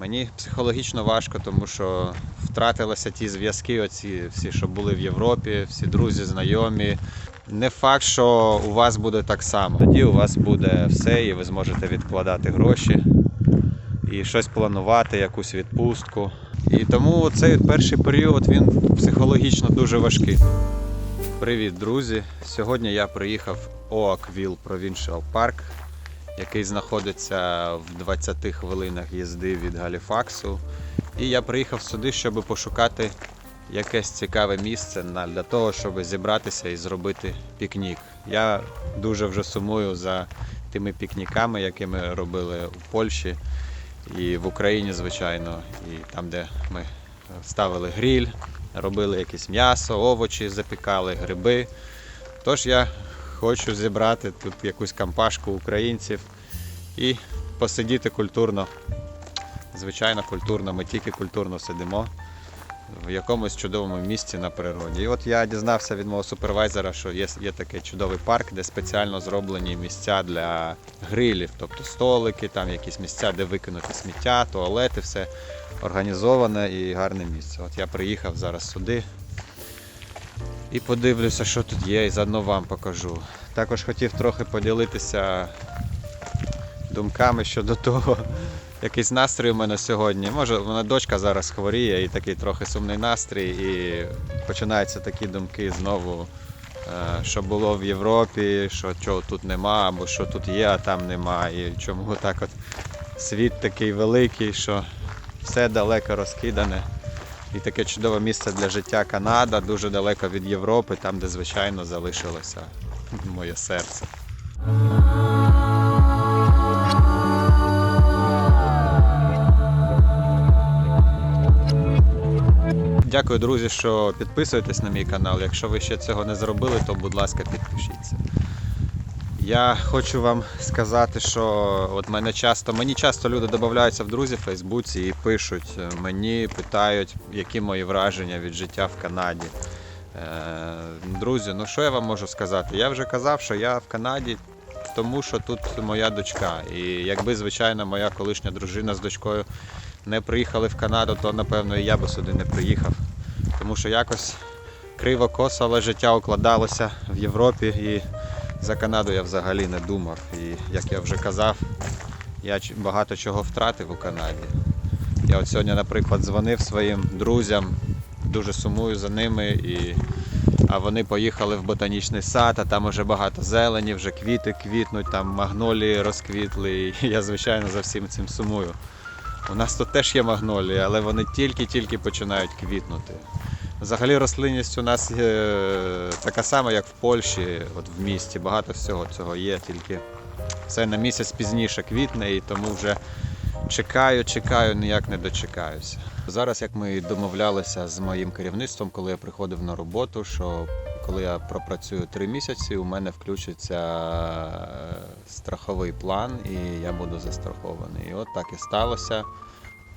Мені психологічно важко, тому що втратилися ті зв'язки, оці всі, що були в Європі, всі друзі, знайомі. Не факт, що у вас буде так само. Тоді у вас буде все, і ви зможете відкладати гроші і щось планувати, якусь відпустку. І тому цей перший період він психологічно дуже важкий. Привіт, друзі! Сьогодні я приїхав в Oakville Provincial Park, який знаходиться в 20 хвилинах їзди від Галіфаксу. І я приїхав сюди, щоб пошукати якесь цікаве місце для того, щоб зібратися і зробити пікнік. Я дуже вже сумую за тими пікніками, які ми робили у Польщі і в Україні, звичайно, і там, де ми ставили гріль, робили якесь м'ясо, овочі запікали, гриби. Тож я хочу зібрати тут якусь кампашку українців і посидіти культурно. Звичайно, культурно, ми тільки культурно сидимо в якомусь чудовому місці на природі. І от я дізнався від мого супервайзера, що є, є такий чудовий парк, де спеціально зроблені місця для грилів, тобто столики, там якісь місця, де викинути сміття, туалети, все організоване і гарне місце. От я приїхав зараз сюди і подивлюся, що тут є, і заодно вам покажу. Також хотів трохи поділитися думками щодо того, якийсь настрій у мене сьогодні. Може, в мене дочка зараз хворіє і такий трохи сумний настрій, і починаються такі думки знову, е, що було в Європі, що чого тут нема, або що тут є, а там нема. І чому так от світ такий великий, що все далеко розкидане. І таке чудове місце для життя Канада, дуже далеко від Європи, там, де звичайно залишилося моє серце. Дякую, друзі, що підписуєтесь на мій канал. Якщо ви ще цього не зробили, то будь ласка, підпишіться. Я хочу вам сказати, що от мене часто, мені часто люди додаються в друзі в Фейсбуці і пишуть е, мені, питають, які мої враження від життя в Канаді. Е, Друзі, ну що я вам можу сказати? Я вже казав, що я в Канаді, тому що тут моя дочка. І якби, звичайно, моя колишня дружина з дочкою не приїхали в Канаду, то напевно і я би сюди не приїхав. Тому що якось криво косо, але життя укладалося в Європі і за Канаду я взагалі не думав. І як я вже казав, я багато чого втратив у Канаді. Я от сьогодні, наприклад, дзвонив своїм друзям, дуже сумую за ними. І... А вони поїхали в ботанічний сад, а там уже багато зелені, вже квіти квітнуть, там магнолії розквітли. І я, звичайно, за всім цим сумую. У нас тут теж є магнолії, але вони тільки-тільки починають квітнути. Взагалі рослинність у нас е, така сама, як в Польщі, от в місті. Багато всього цього є, тільки все на місяць пізніше квітне і тому вже чекаю, чекаю, ніяк не дочекаюся. Зараз, як ми домовлялися з моїм керівництвом, коли я приходив на роботу, що коли я пропрацюю три місяці, у мене включиться е, страховий план і я буду застрахований. І от так і сталося.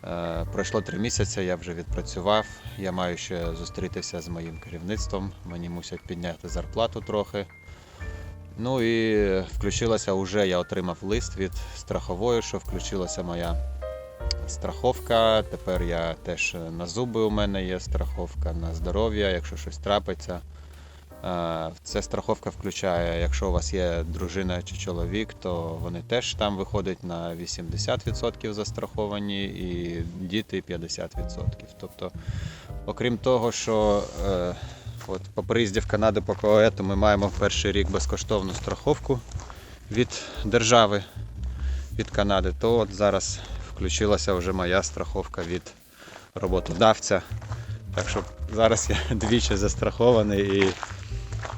Е, Пройшло три місяці, я вже відпрацював. Я маю ще зустрітися з моїм керівництвом. Мені мусять підняти зарплату трохи. Ну і включилася вже, я отримав лист від страхової, що включилася моя страховка. Тепер я теж на зуби у мене є страховка на здоров'я, якщо щось трапиться. Е, Ця страховка включає, якщо у вас є дружина чи чоловік, то вони теж там виходять на 80% застраховані і діти 50%. Тобто, окрім того, що е, от по приїзді в Канаду по КОЕТу ми маємо перший рік безкоштовну страховку від держави від Канади, то от зараз включилася вже моя страховка від роботодавця. Так що зараз я двічі застрахований і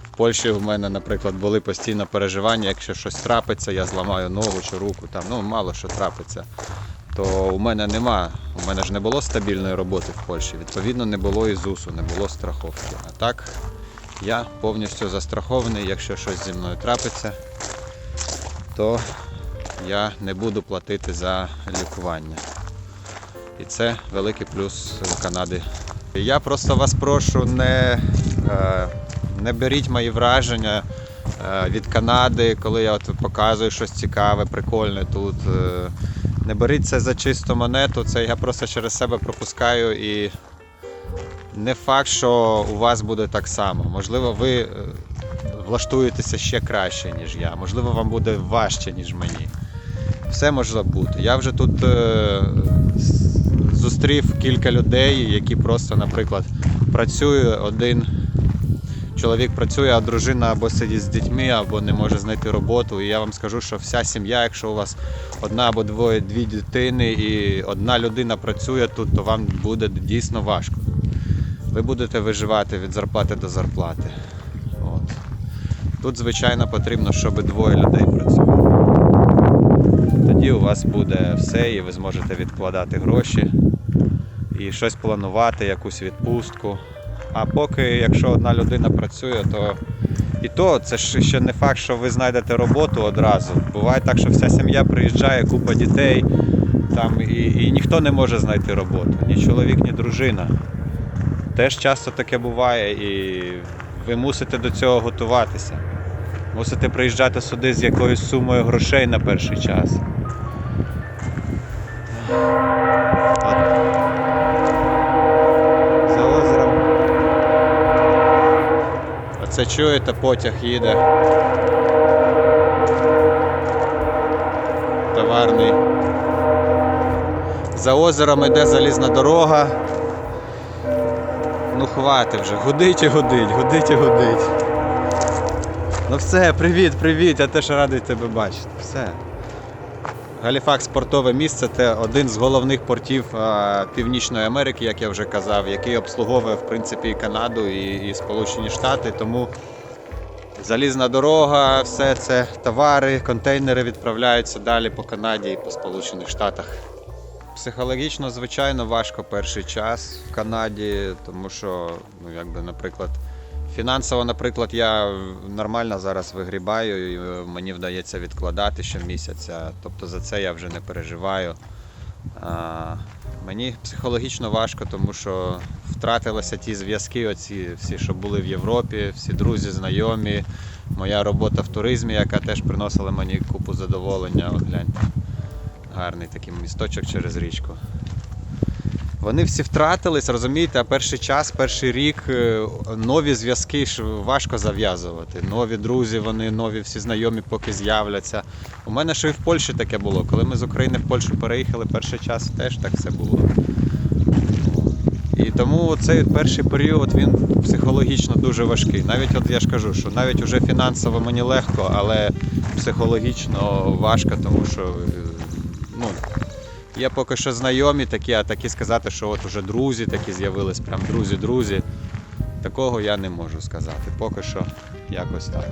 в Польщі в мене, наприклад, були постійно переживання, якщо щось трапиться, я зламаю ногу чи руку, там, ну мало що трапиться, то у мене нема. У мене ж не було стабільної роботи в Польщі. Відповідно, не було і ЗУСу, не було страховки. А так я повністю застрахований, якщо щось зі мною трапиться, то я не буду платити за лікування. І це великий плюс Канади. Я просто вас прошу, не, е, не беріть мої враження е, від Канади, коли я от показую щось цікаве, прикольне тут. Не беріть це за чисту монету, це я просто через себе пропускаю і не факт, що у вас буде так само. Можливо, ви е, влаштуєтеся ще краще, ніж я. Можливо, вам буде важче, ніж мені. Все може бути. Я вже тут е, зустрів кілька людей, які просто, наприклад, працює один чоловік працює, а дружина або сидить з дітьми, або не може знайти роботу. І я вам скажу, що вся сім'я, якщо у вас одна або двоє дві дитини і одна людина працює тут, то вам буде дійсно важко. Ви будете виживати від зарплати до зарплати. От. Тут, звичайно, потрібно, щоб двоє людей працювали. Тоді у вас буде все, і ви зможете відкладати гроші і щось планувати, якусь відпустку. А поки, якщо одна людина працює, то і то це ж ще не факт, що ви знайдете роботу одразу. Буває так, що вся сім'я приїжджає, купа дітей, там, і, і ніхто не може знайти роботу, ні чоловік, ні дружина. Теж часто таке буває, і ви мусите до цього готуватися. Мусите приїжджати сюди з якоюсь сумою грошей на перший час. От. За озером. Оце чуєте, потяг їде. Товарний. За озером йде залізна дорога. Ну хватить вже, гудить і гудить, гудить і гудить. Ну все, привіт, привіт, я теж радий тебе бачити. Все. Галіфакс портове місце це один з головних портів Північної Америки, як я вже казав, який обслуговує в принципі і Канаду і, і Сполучені Штати. Тому залізна дорога, все це товари, контейнери відправляються далі по Канаді і по Сполучених Штатах. Психологічно, звичайно, важко перший час в Канаді, тому що, ну, якби, наприклад, фінансово, наприклад, я нормально зараз вигрібаю, і е, мені вдається відкладати щомісяця. Тобто за це я вже не переживаю. А, мені психологічно важко, тому що втратилися ті зв'язки, оці всі, що були в Європі, всі друзі, знайомі, моя робота в туризмі, яка теж приносила мені купу задоволення. От гляньте. Гарний такий місточок через річку. Вони всі втратились, розумієте, а перший час, перший рік е, нові зв'язки важко зав'язувати. Нові друзі, вони нові всі знайомі, поки з'являться. У мене ще і в Польщі таке було. Коли ми з України в Польщу переїхали, перший час теж так все було. І тому цей перший період він психологічно дуже важкий. Навіть от я ж кажу, що навіть уже фінансово мені легко, але психологічно важко, тому що е, ну, є поки що знайомі такі, а такі сказати, що от уже друзі такі з'явились, прям друзі-друзі. Такого я не можу сказати. Поки що якось так.